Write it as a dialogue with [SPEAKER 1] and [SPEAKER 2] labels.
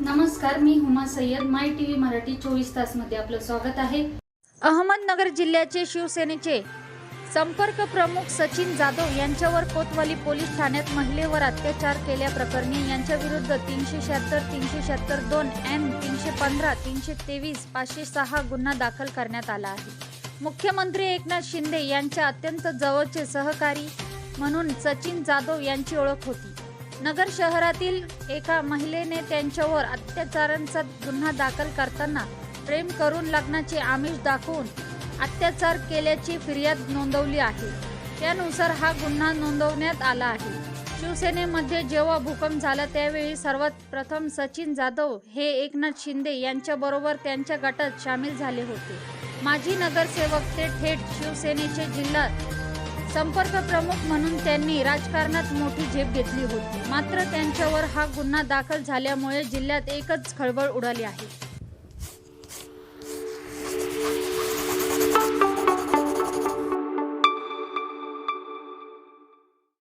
[SPEAKER 1] नमस्कार मी Huma Sayyed. My T V Marathi चोवीस तासमध्ये आपलं स्वागत आहे.
[SPEAKER 2] अहमदनगर जिल्ह्याचे शिवसेनेचे संपर्क प्रमुख सचिन जाधव यांच्यावर कोतवाली पोलीस ठाण्यात महिलेवर अत्याचार केल्याप्रकरणी यांच्या विरुद्ध तीनशे शहात्तर तीनशे शहात्तर दोन एन तीनशे पंधरा तीनशे तेवीस पाचशे सहा गुन्हा दाखल करण्यात आला आहे. मुख्यमंत्री एकनाथ शिंदे यांच्या अत्यंत जवळचे सहकारी म्हणून सचिन जाधव यांची ओळख होती. नगर शहरातील एका महिलेने त्यांच्यावर अत्याचारांचा गुन्हा दाखल करताना प्रेम करून लग्नाचे आमिष दाखवून अत्याचार केल्याची फिर्याद नोंदवली आहे. त्यानुसार हा गुन्हा नोंदवण्यात आला आहे. शिवसेनेमध्ये जेव्हा भूकंप झाला त्यावेळी सर्वात प्रथम सचिन जाधव हे एकनाथ शिंदे यांच्याबरोबर त्यांच्या गटात सामील झाले होते. माजी नगरसेवक ते थेट शिवसेनेचे जिल्हा संपर्क प्रमुख म्हणून त्यांनी राजकारणात मोठी झेप घेतली होती. मात्र त्यांच्यावर हा गुन्हा दाखल झाल्यामुळे जिल्ह्यात एकच खळबळ उडाली आहे.